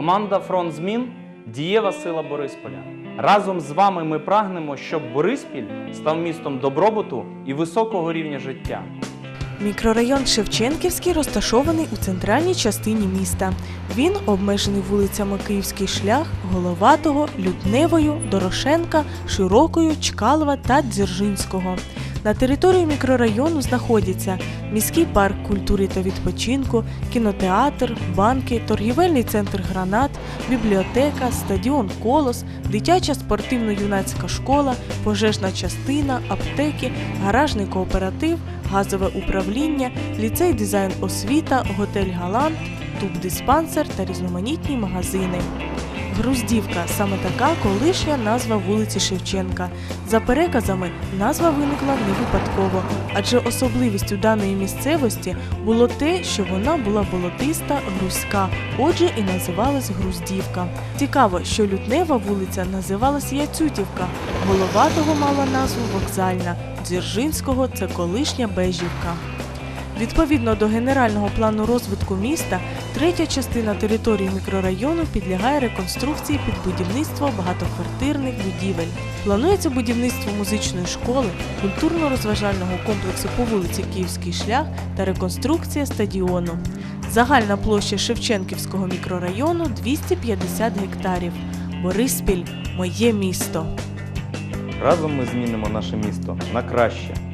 Команда Фронт Змін дієва сила Борисполя. Разом з вами ми прагнемо, щоб Бориспіль став містом добробуту і високого рівня життя. Мікрорайон Шевченківський розташований у центральній частині міста. Він обмежений вулицями Київський шлях, Головатого, Лютневою, Дорошенка, Широкою, Чкалова та Дзержинського. На території мікрорайону знаходяться міський парк культури та відпочинку, кінотеатр, банки, торгівельний центр Гранат, бібліотека, стадіон Колос, дитяча спортивно-юнацька школа, пожежна частина, аптеки, гаражний кооператив, газове управління, ліцей дизайн освіта, готель Галант, туб-диспансер та різноманітні магазини. Груздівка саме така колишня назва вулиці Шевченка. За переказами, назва виникла не випадково, адже особливістю даної місцевості було те, що вона була болотиста, грузька, отже і називалась Груздівка. Цікаво, що лютнева вулиця називалась Яцютівка, Головатого мала назву Вокзальна, Дзержинського це колишня Бежівка. Відповідно до генерального плану розвитку міста, третя частина території мікрорайону підлягає реконструкції під будівництво багатоквартирних будівель. Планується будівництво музичної школи, культурно-розважального комплексу по вулиці Київський шлях та реконструкція стадіону. Загальна площа Шевченківського мікрорайону 250 гектарів. Бориспіль моє місто. Разом ми змінимо наше місто на краще.